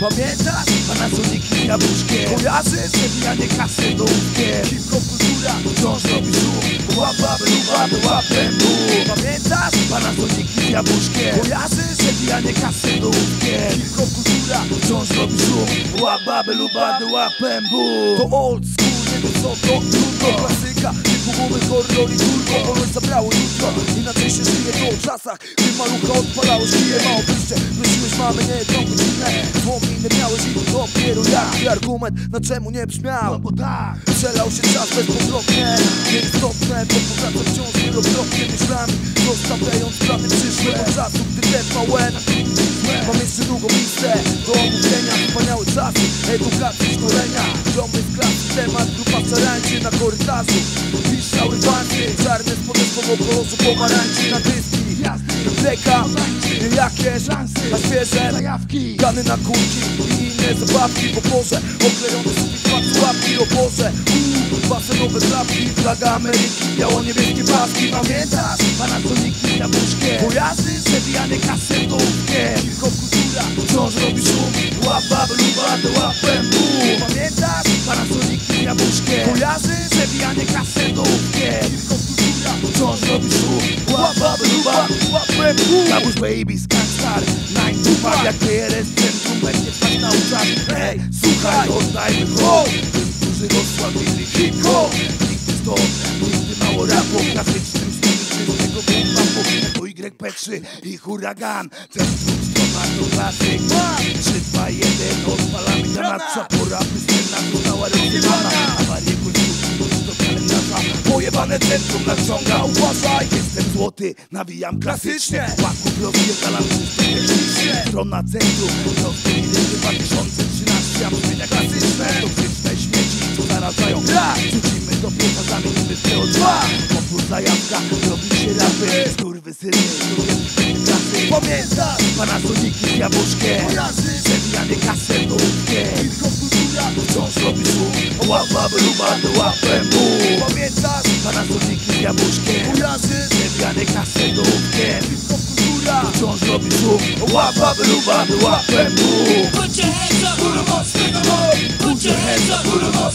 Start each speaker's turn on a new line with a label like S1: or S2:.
S1: Pamiętasz? Panasoniki z jabłuszkiem Kojarzysz? Przebijanie kasy do łódkiem Hip-hop wciąż robi szum. Łapa, luba, łapem bum Pamiętasz? Panasoniki z jabłuszkiem Kojarzysz? Przebijanie kasy do łódkiem Hip-hop wciąż robi szum. Łapa, luba, łapem bum To old school, co to trudno. Klasyka, typowy horror i turbo. Wolność zabrało jutro, inaczej się żyje to o czasach Gdy malucha odpalało szkiję, mało nie jedną godzinę Wspomnienie miałeś i dopiero jaki argument Na czemu nie brzmiał? No bo tak. Przelał się czas bezpowrotnie. Nieistotne, bo powraca wciąż wielokrotnie myślami Zostawiając plany przyszłe. Od czasu, gdy TVN Mam jeszcze długą listę do omówienia Wspaniałe czasy, edukacji, szkolenia. Ziomy z klasy, temat, grupa szarańczy na korytarzu. Piszczały bandy, czarne spodnie słowo kolosu pomarańczy na dyski Repleka, jakieś a świeże zajawki? Gany na kulki i inne zabawki. Porze, oklejone sufit, patrz łapki O Boże, uuu, basenowe klapki. Flaga Ameryki, biało-niebieskie paski. Pamiętasz? Panasoniki na buszkie Kojarzysz? Przebijanie kasy bum Kabusz baby, skanstar, nine to five Jak PRS centrum będzie trwać na uszach. Hej, słuchaj, oddajmy hołd Tym, którzy rozsławili hip-hop Nigdy stąd, nigdy mało rapu. Klasycznym stylu czystego bomba Powinno YP3 i huragan. Centrum strona to klasyk 3, 2, 1, odpalamy granat Pora pystylna została rozjebana Awarię końcówki do kalendarza. Pojebane centrum nadciąga, uważaj złoty, nawijam klasycznie. Łaków rozpierdalam technicznie Strona centrum, rozpierdy 2013 A brzmienia klasyczne, toksyczne śmieci Co zarażają gra, rzucimy do pieca Zamienimy w CO2. Popór zajawka, robi się rapy. Skurwysyny, lubię klasy Pamiętasz, Panasoniki z jabłuszkiem Przebijanie kasem Wop, bop, a doo, bop, wop, and boo. Put your hands up, put them up, stick them up.
S2: Put your hands up, put them up.